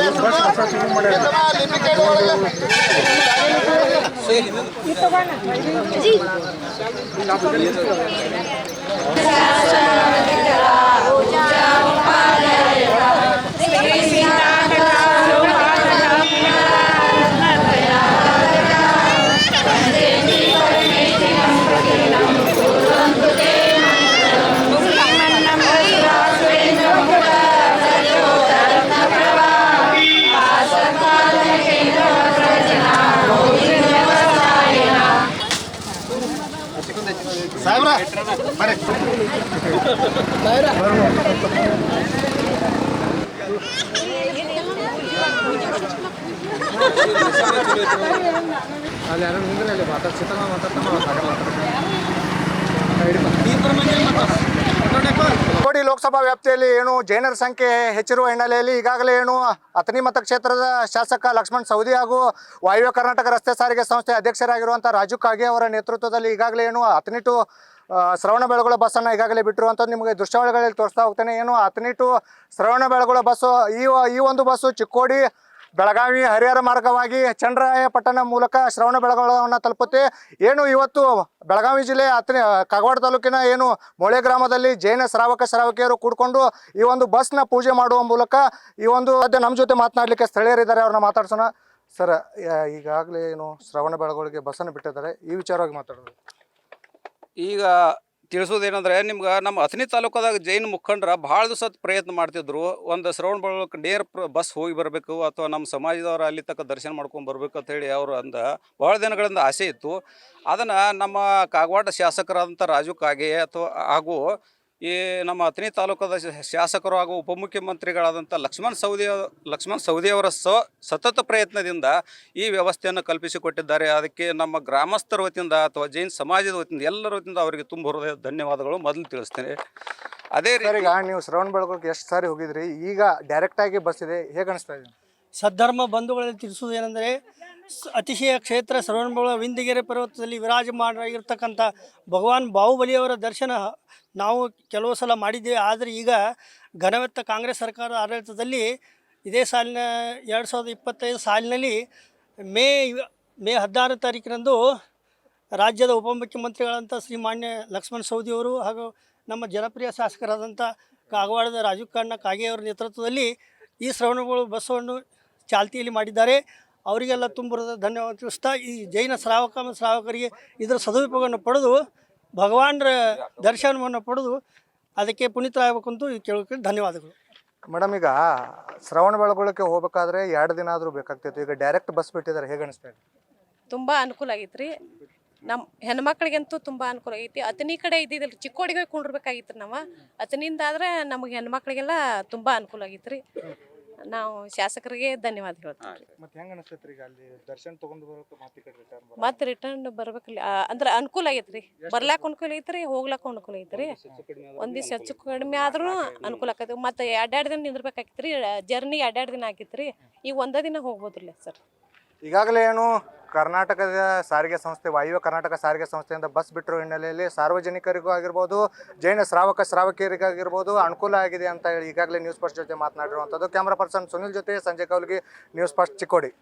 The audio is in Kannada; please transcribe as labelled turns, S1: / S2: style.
S1: ¿Qué
S2: ಅಲ್ಲಿ ಯಾರು ನಿಂದ್ರೆ ಅಲ್ಲಿ ಮಾತಾಡ್ಸಿತಾನ ಮಾತಾಡ್ತಾನ
S1: ಕೋಡಿ ಲೋಕಸಭಾ ವ್ಯಾಪ್ತಿಯಲ್ಲಿ ಏನು ಜೈನರ ಸಂಖ್ಯೆ ಹೆಚ್ಚಿರುವ ಹಿನ್ನೆಲೆಯಲ್ಲಿ ಈಗಾಗಲೇ ಏನು ಅಥಣಿ ಮತಕ್ಷೇತ್ರದ ಶಾಸಕ ಲಕ್ಷ್ಮಣ್ ಸೌದಿ ಹಾಗೂ ವಾಯುವ್ಯ ಕರ್ನಾಟಕ ರಸ್ತೆ ಸಾರಿಗೆ ಸಂಸ್ಥೆ ಅಧ್ಯಕ್ಷರಾಗಿರುವಂಥ ರಾಜು ಕಾಗೆ ಅವರ ನೇತೃತ್ವದಲ್ಲಿ ಈಗಾಗಲೇ ಏನು ಅಥಣಿ ಟು ಆ, ಶ್ರವಣ ಬೆಳಗೊಳ ಬಸ್ಸನ್ನು ಈಗಾಗಲೇ ಬಿಟ್ಟಿರುವಂಥದ್ದು ನಿಮಗೆ ದೃಶ್ಯಾವಳಿಗಳಲ್ಲಿ ತೋರಿಸ್ತಾ ಹೋಗ್ತೇನೆ. ಏನು ಅಥಣಿ ಟು ಶ್ರವಣ ಬೆಳಗೊಳ ಬಸ್ಸು ಈ ಈ ಒಂದು ಬಸ್ಸು ಚಿಕ್ಕೋಡಿ ಬೆಳಗಾವಿ ಹರಿಹರ ಮಾರ್ಗವಾಗಿ ಚಂದ್ರಾಯಪಟ್ಟಣ ಮೂಲಕ ಶ್ರವಣ ಬೆಳಗೊಳವನ್ನು ತಲುಪುತ್ತೆ. ಏನು ಇವತ್ತು ಬೆಳಗಾವಿ ಜಿಲ್ಲೆ ಅಥಣಿ, ಕಾಗವಾಡ ತಾಲೂಕಿನ ಏನು ಮೊಳೆ ಗ್ರಾಮದಲ್ಲಿ ಜೈನ ಶ್ರಾವಕ ಶ್ರಾವಕಿಯರು ಕೂಡಿಕೊಂಡು ಈ ಒಂದು ಬಸ್ನ ಪೂಜೆ ಮಾಡುವ ಮೂಲಕ ಈ ಒಂದು ಅದೇ ನಮ್ಮ ಜೊತೆ ಮಾತನಾಡಲಿಕ್ಕೆ ಸ್ಥಳೀಯರಿದ್ದಾರೆ, ಅವ್ರನ್ನ ಮಾತಾಡ್ಸೋಣ. ಸರ್ ಈಗಾಗಲೇ ಏನು ಶ್ರವಣ ಬೆಳಗೊಳಿಗೆ ಬಸ್ಸನ್ನು ಬಿಟ್ಟಿದ್ದಾರೆ. ಈ ವಿಚಾರವಾಗಿ ಮಾತಾಡೋದು.
S3: ಈಗ ತಿಳಿಸೋದೇನಂದ್ರೆ ನಿಮ್ಗೆ ನಮ್ಮ ಅಥಣಿ ತಾಲೂಕದಾಗ ಜೈನ್ ಮುಖಂಡ್ರ ಭಾಳ ದಿವಸ ಪ್ರಯತ್ನ ಮಾಡ್ತಿದ್ರು. ಒಂದು ಶ್ರವಣ ಬೆಳಗೊಳಕ್ಕೆ ನೇರ ಬಸ್ ಹೋಗಿ ಬರಬೇಕು ಅಥವಾ ನಮ್ಮ ಸಮಾಜದವ್ರು ಅಲ್ಲಿ ತಕ್ಕ ದರ್ಶನ ಮಾಡ್ಕೊಂಡು ಬರ್ಬೇಕು ಅಂತ ಹೇಳಿ ಅವರು ಅಂದ ಭಾಳ ದಿನಗಳಿಂದ ಆಸೆ ಇತ್ತು. ಅದನ್ನು ನಮ್ಮ ಕಾಗವಾಡ ಶಾಸಕರಾದಂಥ ರಾಜು ಕಾಗೆ ಅಥವಾ ಹಾಗೂ ಈ ನಮ್ಮ ಅಥಣಿ ತಾಲೂಕದ ಶಾಸಕರು ಹಾಗೂ ಉಪಮುಖ್ಯಮಂತ್ರಿಗಳಾದಂಥ ಲಕ್ಷ್ಮಣ್ ಸೌದಿ ಲಕ್ಷ್ಮಣ್ ಸವದಿಯವರ ಸ ಸತತ ಪ್ರಯತ್ನದಿಂದ ಈ ವ್ಯವಸ್ಥೆಯನ್ನು ಕಲ್ಪಿಸಿಕೊಟ್ಟಿದ್ದಾರೆ. ಅದಕ್ಕೆ ನಮ್ಮ ಗ್ರಾಮಸ್ಥರ ವತಿಯಿಂದ ಅಥವಾ ಜೈನ್ ಸಮಾಜದ ವತಿಯಿಂದ ಎಲ್ಲರ ವತಿಯಿಂದ ಅವರಿಗೆ ತುಂಬ ಹೃದಯ ಧನ್ಯವಾದಗಳು. ಮೊದಲು ತಿಳಿಸ್ತೇನೆ. ಅದೇ ರೀತಿ
S1: ನೀವು ಶ್ರವಣ ಬೆಳಗೋಕೆ ಎಷ್ಟು ಸಾರಿ ಹೋಗಿದ್ರಿ? ಈಗ ಡೈರೆಕ್ಟಾಗಿ ಬಸ್ ಇದೆ. ಹೇಗೆ ಅನಿಸ್ತಾ ಇದೆ?
S4: ಸದ್ಧರ್ಮ ಬಂಧುಗಳಲ್ಲಿ ತಿಳಿಸುವುದೇನೆಂದರೆ ಏನೆಂದರೆ ಅತಿಶಯ ಕ್ಷೇತ್ರ ಶ್ರವಣಬೆಳಗೊಳ ವಿಂದಿಗೆರೆ ಪರ್ವತದಲ್ಲಿ ವಿರಾಜಮಾನರಾಗಿರ್ತಕ್ಕಂಥ ಭಗವಾನ್ ಬಾಹುಬಲಿಯವರ ದರ್ಶನ ನಾವು ಕೆಲವು ಸಲ ಮಾಡಿದ್ದೇವೆ. ಆದರೆ ಈಗ ಘನವೆತ್ತ ಕಾಂಗ್ರೆಸ್ ಸರ್ಕಾರದ ಆಡಳಿತದಲ್ಲಿ ಇದೇ ಸಾಲಿನ ಎರಡು ಸಾವಿರದ ಇಪ್ಪತ್ತೈದು ಸಾಲಿನಲ್ಲಿ ಮೇ ಮೇ ಹದಿನಾರು ತಾರೀಕಿನಂದು ರಾಜ್ಯದ ಉಪಮುಖ್ಯಮಂತ್ರಿಗಳಂಥ ಶ್ರೀ ಮಾನ್ಯ ಲಕ್ಷ್ಮಣ ಸವದಿಯವರು ಹಾಗೂ ನಮ್ಮ ಜನಪ್ರಿಯ ಶಾಸಕರಾದಂಥ ಕಾಗವಾಡದ ರಾಜೀವ್ ಕಣ್ಣ ಕಾಗೆಯವರ ನೇತೃತ್ವದಲ್ಲಿ ಈ ಶ್ರವಣಗಳು ಬಸ್ಸನ್ನು ಚಾಲ್ತಿಯಲ್ಲಿ ಮಾಡಿದ್ದಾರೆ. ಅವರಿಗೆಲ್ಲ ತುಂಬರದ ಧನ್ಯವಾದ ತಿಳಿಸ್ತಾ ಈ ಜೈನ ಶ್ರಾವಕ ಮತ್ತು ಶ್ರಾವಕರಿಗೆ ಇದರ ಸದುಪಯೋಗವನ್ನು ಪಡೆದು ಭಗವಾನರ ದರ್ಶನವನ್ನು ಪಡೆದು ಅದಕ್ಕೆ ಪುನೀತರಾಗಬೇಕು ಈ ಕೇಳೋಕ್ಕೆ ಧನ್ಯವಾದಗಳು.
S1: ಮೇಡಮ್ ಈಗ ಶ್ರವಣ ಬೆಳಗೊಳಕ್ಕೆ ಹೋಗ್ಬೇಕಾದ್ರೆ ಎರಡು ದಿನ ಆದರೂ ಬೇಕಾಗ್ತಿತ್ತು. ಈಗ ಡೈರೆಕ್ಟ್ ಬಸ್ ಬಿಟ್ಟಿದ್ದಾರೆ. ಹೇಗೆ ಅನಿಸ್ತಾ ಇದೆ?
S5: ತುಂಬ ಅನುಕೂಲ ಆಗೈತ್ರಿ. ನಮ್ಮ ಹೆಣ್ಮಕ್ಳಿಗಂತೂ ತುಂಬ ಅನುಕೂಲ ಆಗೈತಿ. ಅತನಿ ಕಡೆ ಇದ್ದಿದ್ದಿಲ್ಲ. ಚಿಕ್ಕೋಡಿಗೆ ಹುಡುಗಿ ಕುಂಡ್ರಬೇಕಾಗಿತ್ತು ನಾವು. ಅತನಿಂದ ಆದ್ರೆ ನಮಗೆ ಹೆಣ್ಮಕ್ಳಿಗೆಲ್ಲ ತುಂಬ ಅನುಕೂಲ ಆಗೈತ್ರಿ. ನಾವು ಶಾಸಕರಿಗೆ ಧನ್ಯವಾದ ಹೇಳ್ತೀವಿ.
S1: ಮತ್ತೆ ಹೆಂಗೆ ಅನಿಸ್ತೈತ್ರಿ ಈಗ ಅಲ್ಲಿ ದರ್ಶನ ತೊಗೊಂಡು ಬರೋಕೆ ಮಾತಿ ಕಡೆ ರಿಟರ್ನ್
S5: ಮತ್ತೆ ರಿಟರ್ನ್ ಬರ್ಬೇಕಲ್ಲ ಅಂದ್ರೆ ಅನುಕೂಲ ಆಗೈತ್ರಿ ಬರ್ಲಾಕ ಅನುಕೂಲ? ಐತ್ರಿ ಹೋಗ್ಲಾಕ ಅನುಕೂಲ ಐತ್ರಿ. ಒಂದ್ ದಿವ್ಸ ಹೆಚ್ಚು ಕಡಿಮೆ ಆದ್ರೂ ಅನುಕೂಲ ಆಕೈತಿ ಮತ್ತೆ ಎರಡೆರಡು ದಿನ ನಿಂದ್ರಬೇಕಾಗಿತ್ರಿ ಜರ್ನಿ ಎರಡೆರಡು ದಿನ ಆಗಿತ್ರಿ. ಈಗ ಒಂದೇ ದಿನ ಹೋಗ್ಬೋದ್ರಲ್ಲ ಸರ್.
S1: ಈಗಾಗಲೇ ಏನು ಕರ್ನಾಟಕದ ಸಾರಿಗೆ ಸಂಸ್ಥೆ, ವಾಯುವ್ಯ ಕರ್ನಾಟಕ ಸಾರಿಗೆ ಸಂಸ್ಥೆಯಿಂದ ಬಸ್ ಬಿಟ್ಟರು ಹಿನ್ನೆಲೆಯಲ್ಲಿ ಸಾರ್ವಜನಿಕರಿಗೂ ಆಗಿರ್ಬೋದು, ಜೈನ ಶ್ರಾವಕ ಶ್ರಾವಕಿಯರಿಗಾಗಿರ್ಬೋದು ಅನುಕೂಲ ಆಗಿದೆ ಅಂತ ಹೇಳಿ ಈಗಾಗಲೇ ನ್ಯೂಸ್ ಫಸ್ಟ್ ಜೊತೆ ಮಾತನಾಡಿರುವಂಥದ್ದು. ಕ್ಯಾಮ್ರಾ ಪರ್ಸನ್ ಸುನಿಲ್ ಜೊತೆ ಸಂಜಯ್ ಕೌಲ್ಗಿ ನ್ಯೂಸ್ ಫಸ್ಟ್ ಚಿಕ್ಕೋಡಿ.